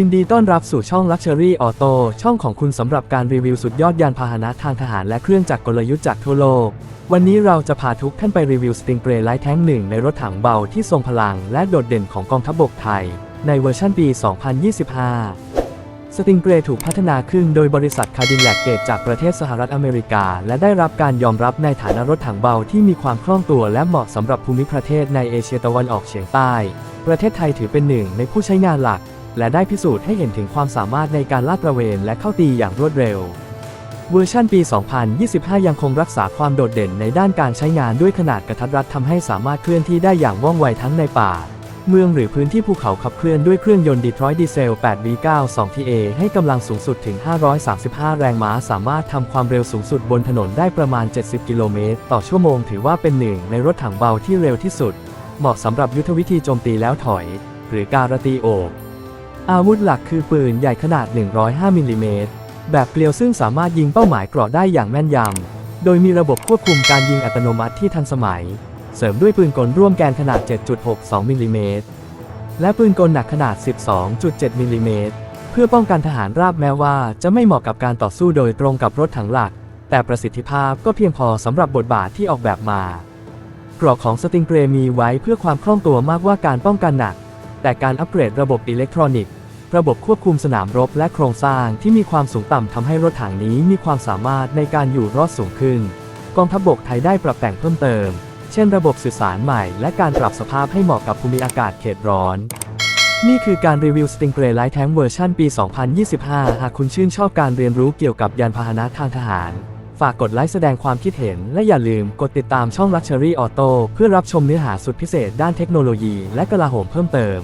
ยินดีต้อนรับสู่ช่อง Luxury Auto ช่องของคุณสำหรับการรีวิวสุดยอดยานพาหนะทางทหารและเครื่องจักรกลยุทธ์จากทั่วโลก วันนี้เราจะพาทุกท่านไปรีวิว Stingray Light Tank 1ในรถถังเบาที่ทรงพลังและโดดเด่นของกองทัพบกไทย ในเวอร์ชันปี 2025 สติงเกรถูกพัฒนาขึ้นโดยบริษัทคาดินแลกเกตจากประเทศสหรัฐอเมริกา และได้รับการยอมรับในฐานะรถถังเบาที่มีความคล่องตัวและเหมาะสำหรับภูมิประเทศในเอเชียตะวันออกเฉียงใต้ ประเทศไทยถือเป็นหนึ่งในผู้ใช้งานหลัก และได้พิสูจน์ให้เห็นถึงความสามารถในการลาดตระเวนและเข้าตีอย่างรวดเร็ว เวอร์ชันปี 2025 ยังคงรักษาความโดดเด่นในด้านการใช้งานด้วยขนาดกระทัดรัดทำให้สามารถเคลื่อนที่ได้อย่างว่องไวทั้งในป่า เมืองหรือพื้นที่ภูเขาขับเคลื่อนด้วยเครื่องยนต์ดีทรอยดีเซล 8V9 2TA ให้กำลังสูงสุดถึง 535 แรงม้า สามารถทำความเร็วสูงสุดบนถนนได้ประมาณ 70 กิโลเมตร ต่อชั่วโมงถือว่าเป็นหนึ่งในรถถังเบาที่เร็วที่สุด เหมาะสำหรับยุทธวิธีโจมตีแล้วถอย หรือการตีโอบ อาวุธหลักคือปืนใหญ่ขนาด 105 มิลลิเมตร แบบเกลียวซึ่งสามารถยิงเป้าหมายเกราะได้อย่างแม่นยำ โดยมีระบบควบคุมการยิงอัตโนมัติที่ทันสมัย เสริมด้วยปืนกลร่วมแกนขนาด 7.62 มิลลิเมตร และปืนกลหนักขนาด 12.7 มิลลิเมตร เพื่อป้องกันทหารราบแม้ว่าจะไม่เหมาะกับการต่อสู้โดยตรงกับรถถังหลัก แต่ประสิทธิภาพก็เพียงพอสำหรับบทบาทที่ออกแบบมากรอกของสติงเกรมีไว้เพื่อความคล่องตัวมากกว่าการป้องกันหนัก แต่การอัปเกรดระบบอิเล็กทรอนิกส์ ระบบควบคุมสนามรบและโครงสร้างที่มีความสูงต่ำทำให้รถถังนี้มีความสามารถในการอยู่รอดสูงขึ้น กองทัพบกไทยได้ปรับแต่งเพิ่มเติม เช่นระบบสื่อสารใหม่ และการปรับสภาพให้เหมาะกับภูมิอากาศเขตร้อน นี่คือการรีวิว Stingray Light Tank เวอร์ชันปี 2025 หากคุณชื่นชอบการเรียนรู้เกี่ยวกับยานพาหนะทางทหาร ฝากกดไลค์แสดงความคิดเห็น และอย่าลืมกดติดตามช่อง Luxury Auto เพื่อรับชมเนื้อหาสุดพิเศษด้านเทคโนโลยี และกลาโหมเพิ่มเติม